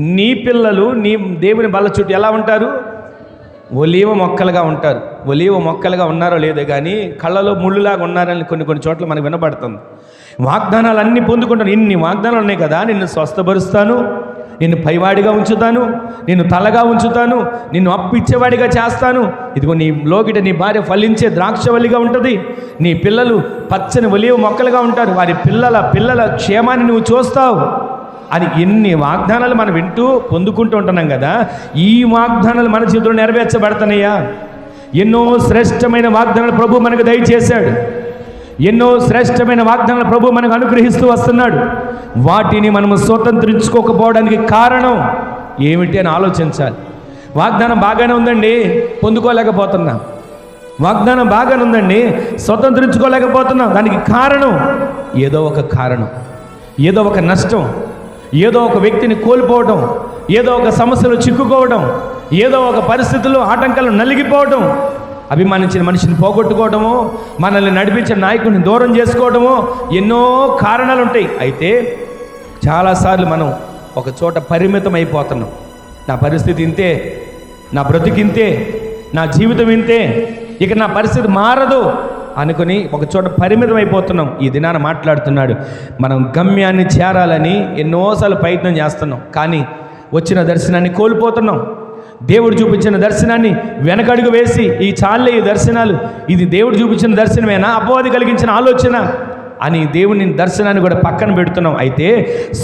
నీ పిల్లలు నీ దేవుని బల్ల చుట్టూ ఎలా ఉంటారు? ఒలీవ మొక్కలుగా ఉంటారు. ఒలీవ మొక్కలుగా ఉన్నారో లేదో కానీ కళ్ళలో ముళ్ళులాగా ఉన్నారని కొన్ని కొన్ని చోట్ల మనకు వినబడుతుంది. వాగ్దానాలు అన్నీ పొందుకుంటాను ఇన్ని వాగ్దానాలు ఉన్నాయి కదా నిన్ను స్వస్థపరుస్తాను నిన్ను పైవాడిగా ఉంచుతాను నిన్ను తలగా ఉంచుతాను నిన్ను అప్పు ఇచ్చేవాడిగా చేస్తాను. ఇదిగో నీ లోకిట నీ భార్య ఫలించే ద్రాక్షవల్లిగా ఉంటుంది. నీ పిల్లలు పచ్చని ఒలివ మొక్కలుగా ఉంటారు. వారి పిల్లల పిల్లల క్షేమాన్ని నువ్వు చూస్తావు. అని ఎన్ని వాగ్దానాలు మనం వింటూ పొందుకుంటూ ఉంటున్నాం కదా ఈ వాగ్దానాలు మన జీవితంలో నెరవేర్చబడుతున్నాయా ఎన్నో శ్రేష్టమైన వాగ్దానాలు ప్రభు మనకు దయచేశాడు. ఎన్నో శ్రేష్టమైన వాగ్దానాలు ప్రభు మనకు అనుగ్రహిస్తూ వస్తున్నాడు. వాటిని మనము స్వతంత్రించుకోకపోవడానికి కారణం ఏమిటి అని ఆలోచించాలి. వాగ్దానం బాగానే ఉందండి పొందుకోలేకపోతున్నాం. వాగ్దానం బాగానే ఉందండి స్వతంత్రించుకోలేకపోతున్నాం. దానికి కారణం ఏదో ఒక కారణం ఏదో ఒక నష్టం. ఏదో ఒక వ్యక్తిని కోల్పోవడం ఏదో ఒక సమస్యలో చిక్కుకోవడం ఏదో ఒక పరిస్థితుల్లో ఆటంకాలు నలిగిపోవడం అభిమానించిన మనిషిని పోగొట్టుకోవడము మనల్ని నడిపించిన నాయకుడిని దూరం చేసుకోవడము ఎన్నో కారణాలు ఉంటాయి అయితే చాలాసార్లు మనం ఒక చోట పరిమితం అయిపోతున్నాం నా పరిస్థితి ఇంతే నా బ్రతికింతే నా జీవితం ఇంతే ఇక నా పరిస్థితి మారదు. అనుకుని ఒక చోట పరిమితం అయిపోతున్నాం ఈ దినాన మాట్లాడుతున్నాడు. మనం గమ్యాన్ని చేరాలని ఎన్నోసార్లు ప్రయత్నం చేస్తున్నాం. కానీ వచ్చిన దర్శనాన్ని కోల్పోతున్నాం. దేవుడు చూపించిన దర్శనాన్ని వెనకడుగు వేసి ఈ చాలే ఈ దర్శనాలు ఇది దేవుడు చూపించిన దర్శనమేనా? అపవాది కలిగించిన ఆలోచన అని దేవుని దర్శనాన్ని కూడా పక్కన పెడుతున్నాం. అయితే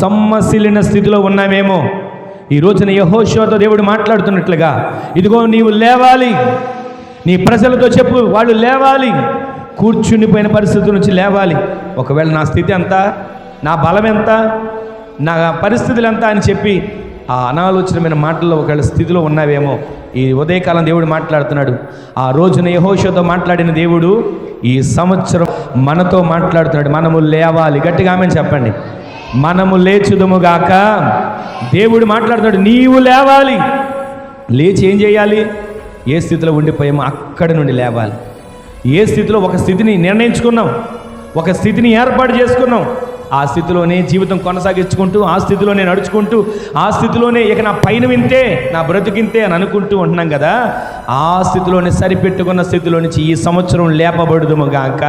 సమ్మశీలిన స్థితిలో ఉన్నామేమో. ఈ రోజున యహోశివతో దేవుడు మాట్లాడుతున్నట్లుగా ఇదిగో నీవు లేవాలి. నీ ప్రజలతో చెప్పు వాళ్ళు లేవాలి. కూర్చుండిపోయిన పరిస్థితి నుంచి లేవాలి. ఒకవేళ నా స్థితి ఎంత నా బలం ఎంత నా పరిస్థితులు ఎంత అని చెప్పి ఆ అనాలోచనమైన మాటల్లో ఒకవేళ స్థితిలో ఉన్నావేమో ఈ ఉదయకాలం దేవుడు మాట్లాడుతున్నాడు. ఆ రోజున యహోషతో మాట్లాడిన దేవుడు ఈ సంవత్సరం మనతో మాట్లాడుతున్నాడు. మనము లేవాలి. గట్టిగా ఆమె చెప్పండి. మనము లేచుదుముగాక దేవుడు మాట్లాడుతున్నాడు నీవు లేవాలి. లేచి ఏం చేయాలి? ఏ స్థితిలో ఉండిపోయామో అక్కడి నుండి లేవాలి. ఏ స్థితిలో ఒక స్థితిని నిర్ణయించుకున్నాం ఒక స్థితిని ఏర్పాటు చేసుకున్నాం ఆ స్థితిలోనే జీవితం కొనసాగించుకుంటూ ఆ స్థితిలోనే నడుచుకుంటూ ఆ స్థితిలోనే ఇక నా పైన వింతే నా బ్రతికింతే అని అనుకుంటూ ఉంటున్నాం కదా ఆ స్థితిలోనే సరిపెట్టుకున్న స్థితిలో నుంచి ఈ సంవత్సరం లేపబడుదుము గాక.